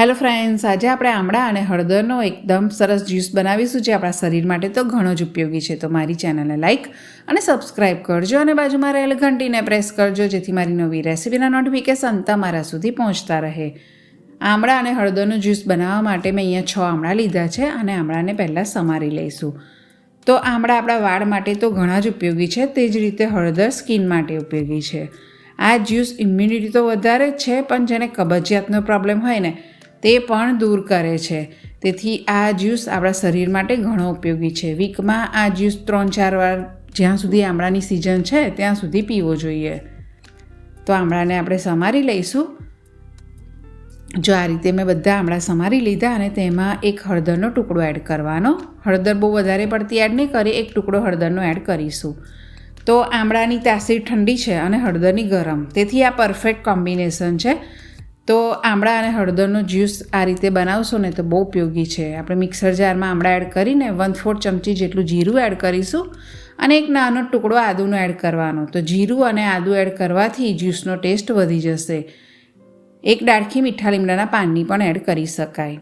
Hello friends, આજે આપણે આમળા અને હળદરનો એકદમ સરસ જ્યુસ બનાવીશું જે આપણા શરીર માટે તો ઘણો જ ઉપયોગી છે. તો મારી ચેનલને લાઇક અને સબસ્ક્રાઇબ કરજો અને બાજુમાં રહેલ ઘંટીને પ્રેસ કરજો જેથી મારી નવી રેસિપીના નોટિફિકેશન તમારા સુધી પહોંચતા રહે. આમળા અને હળદરનું જ્યુસ બનાવવા માટે મેં અહીંયા છ આમળા લીધા છે અને આમળાને પહેલાં સમારી લઈશું. તો આમળા આપણા વાળ માટે તો ઘણા જ ઉપયોગી છે, તે જ રીતે હળદર સ્કિન માટે ઉપયોગી છે. આ જ્યુસ ઇમ્યુનિટી તો વધારે જ છે, પણ જેને કબજિયાતનો પ્રોબ્લેમ હોય ને તે પણ દૂર કરે છે. તેથી આ જ્યુસ આપણા શરીર માટે ઘણો ઉપયોગી છે. વીકમાં આ જ્યુસ ત્રણ ચાર વાર જ્યાં સુધી આમળાની સિઝન છે, ત્યાં સુધી પીવો જોઈએ. તો આમળાને આપણે સમારી લઈશું. જો આ રીતે મેં બધા આમળા સમારી લીધા અને તેમાં એક હળદરનો ટુકડો એડ કરવાનો. હળદર બહુ વધારે પડતી એડ નહીં કરી, એક ટુકડો હળદરનો એડ કરીશું. તો આમળાની તાસીર ઠંડી છે અને હળદરની ગરમ. તેથી આ પરફેક્ટ કોમ્બિનેશન છે. તો આમળા અને હળદરનો જ્યુસ આ રીતે બનાવશો ને તો બહુ ઉપયોગી છે. આપણે મિક્સર જારમાં આમળા એડ કરીને વન ફોર્થ ચમચી જેટલું જીરું એડ કરીશું અને એક નાનો ટુકડો આદુનો એડ કરવાનો. તો જીરું અને આદુ એડ કરવાથી જ્યુસનો ટેસ્ટ વધી જશે. એક ડાળખી મીઠા લીમડાના પાનની પણ એડ કરી શકાય.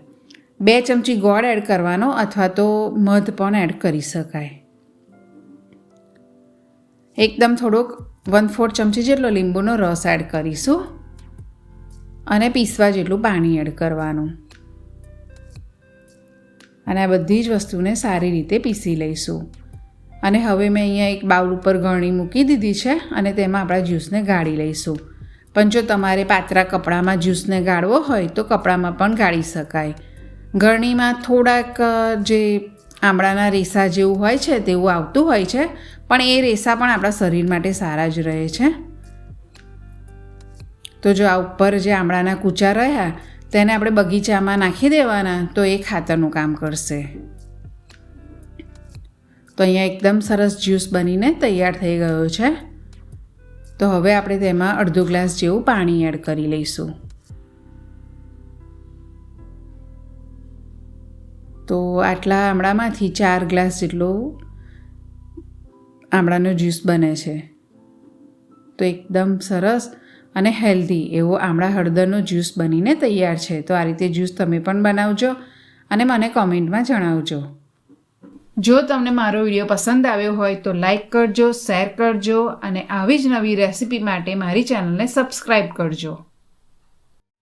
બે ચમચી ગોળ એડ કરવાનો અથવા તો મધ પણ એડ કરી શકાય. એકદમ થોડોક વન ફોર્થ ચમચી જેટલો લીંબુનો રસ એડ કરીશું. અને પીસવા જેટલું પાણી એડ કરવાનું. અને આ બધી જ વસ્તુને સારી રીતે પીસી લઈશું. અને હવે મેં અહીંયા એક બાઉલ ઉપર ગળણી મૂકી દીધી છે અને તેમાં આપણા જ્યુસને ગાળી લઈશું. પણ જો તમારે પાતળા કપડામાં જ્યુસને ગાળવો હોય તો કપડામાં પણ ગાળી શકાય. ગળણીમાં થોડાક જે આમળાના રેસા જેવું હોય છે તેવું આવતું હોય છે, પણ એ રેસા પણ આપણા શરીર માટે સારા જ રહે છે. તો જો આ ઉપર જે આમળાના કૂચા રહ્યા તેને આપણે બગીચામાં નાખી દેવાના, તો એ ખાતરનું કામ કરશે. તો અહીંયા એકદમ સરસ જ્યુસ બનીને તૈયાર થઈ ગયો છે. તો હવે આપણે તેમાં અડધો ગ્લાસ જેવું પાણી એડ કરી લઈશું. તો આટલા આમળામાંથી ચાર ગ્લાસ જેટલો આમળાનો જ્યુસ બને છે. તો એકદમ સરસ અને હેલ્ધી, એવો આમળા હળદરનો જ્યુસ બનીને તૈયાર છે. તો આ રીતે જ્યુસ તમે પણ બનાવજો અને મને કોમેન્ટમાં જણાવજો. જો તમને મારો વીડિયો પસંદ આવ્યો હોય તો લાઇક કરજો, શેર કરજો અને આવી જ નવી રેસિપી માટે મારી ચેનલને સબસ્ક્રાઈબ કરજો.